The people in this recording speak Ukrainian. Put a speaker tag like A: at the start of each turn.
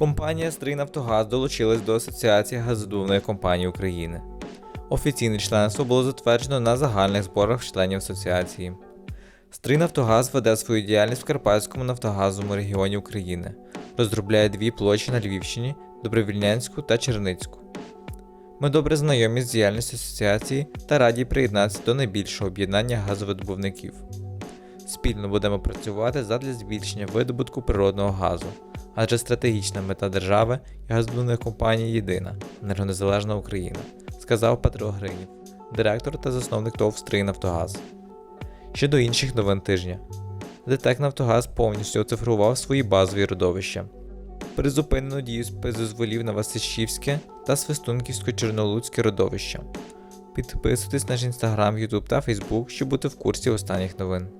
A: Компанія «Стрийнафтогаз» долучилась до Асоціації газодобувної компаній України. Офіційне членство було затверджено на загальних зборах членів асоціації. «Стрийнафтогаз» веде свою діяльність в Карпатському нафтогазовому регіоні України, розробляє дві площі на Львівщині Добровільнянську та Черницьку. Ми добре знайомі з діяльністю асоціації та раді приєднатися до найбільшого об'єднання газовидобувників. Спільно будемо працювати задля збільшення видобутку природного газу, адже стратегічна мета держави і газодобувної компанії єдина енергонезалежна Україна, сказав Петро Гринів, директор та засновник ТОВ «Стрийнафтогаз». Щодо інших новин тижня, ДТЕК Нафтогаз повністю оцифрував свої базові родовища. Призупинено дію спецдозволів на Васильщівське та Свистунківсько-Чорнолуцьке родовища. Підписуйтесь на наш інстаграм, Ютуб та Фейсбук, щоб бути в курсі останніх новин.